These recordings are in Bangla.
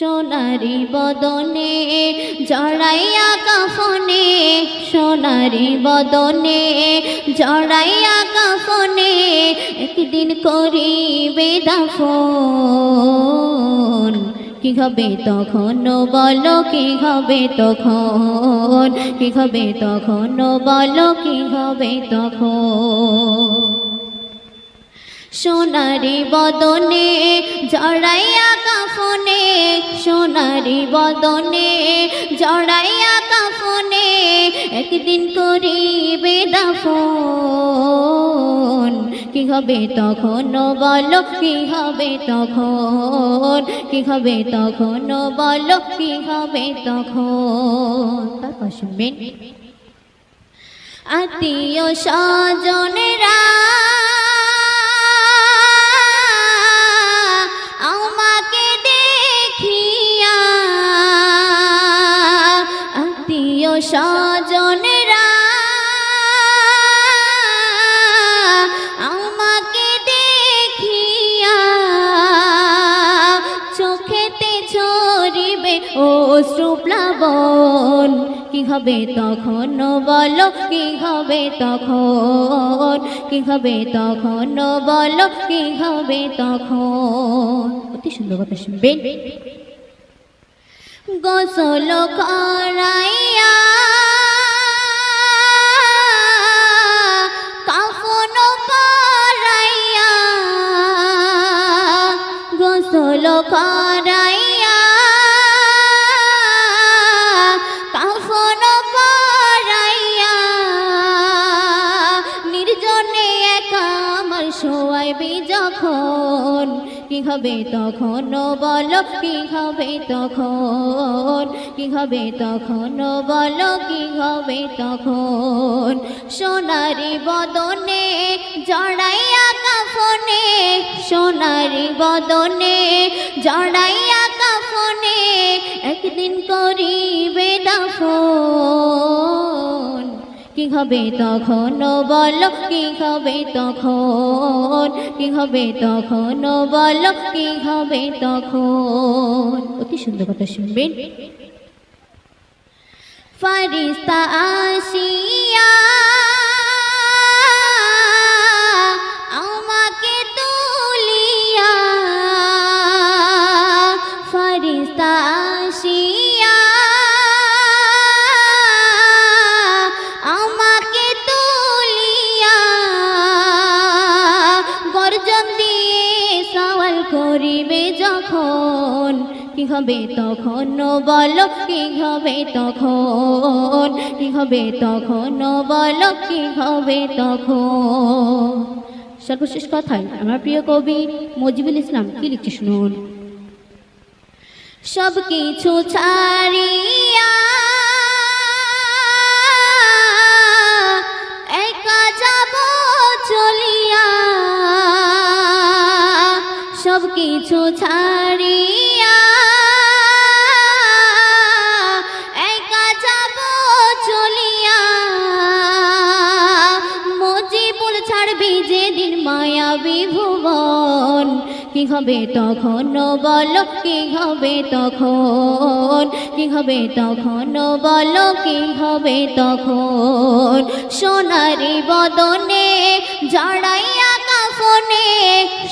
সোনারি বদনে, জড়াইয়া কাফনে, সোনারি বদনে, জড়াইয়া কাফনে, একদিন করিবে দাফন। কি হবে তখন বলো, কি হবে তখন? কি হবে তখন বলো, কি হবে তখন? সোনারি বদনে, জড়াইয়া কাফনে, সোনারি বদনে, জড়াইয়া কাফনে, একদিন করিবে দাফন। কি হবে তখন বলো, কি হবে তখন? কি হবে তখন বলো, কি হবে তখন? তারপর শুনবেন। আত্মীয় স্বজনেরা আমাকে দেখিয়া চোখেতে ঝরিবে ও প্লাবন কি হবে তখন বলো, কি হবে তখন? কি হবে তখন বলো, কি হবে তখন? অতি সুন্দর কথা শুনবেন। গোসল করাইয়া কি হবে তখন বলো, কি হবে তখন? কি হবে তখন বলো, কি হবে তখন? সোনারি বদনে জড়াইয়া কাফনে, সোনারি বদনে জড়াইয়া কাফনে একদিন করিবে দাফন। কি হবে তখন বলো, কি হবে তখন? কি হবে তখন বলো, কি হবে তখন? অতি সুন্দর কথা শুনবেন। ফারিস্তা আসিয়া কি হবে তখন বলো কি হবে তখন কি হবে তখন বলো কি হবে তখন। সর্বশেষ কথায় আমার প্রিয় কবি মজিবুল ইসলাম কি লিখছে শুনুন? সব কিছু ছাড়িয়া একা যাব চলিয়া। সব কিছু ছাড়িয়া কি হবে তখন বলো? কি হবে তখন? কি হবে তখন বলো? কি হবে তখন? সোনারি বদনে জড়াইয়া কাফনে,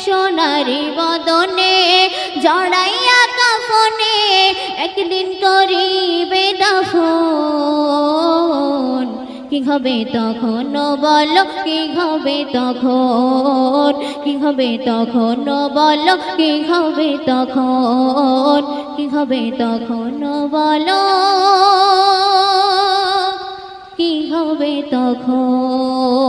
সোনারি বদনে জড়াইয়া কাফনে, একদিন করিবে দাফন। কি হবে তখন? বলো, কি হবে তখন? কি হবে তখন? বলো, কি হবে তখন? কি হবে তখন? বলো, কি হবে তখন?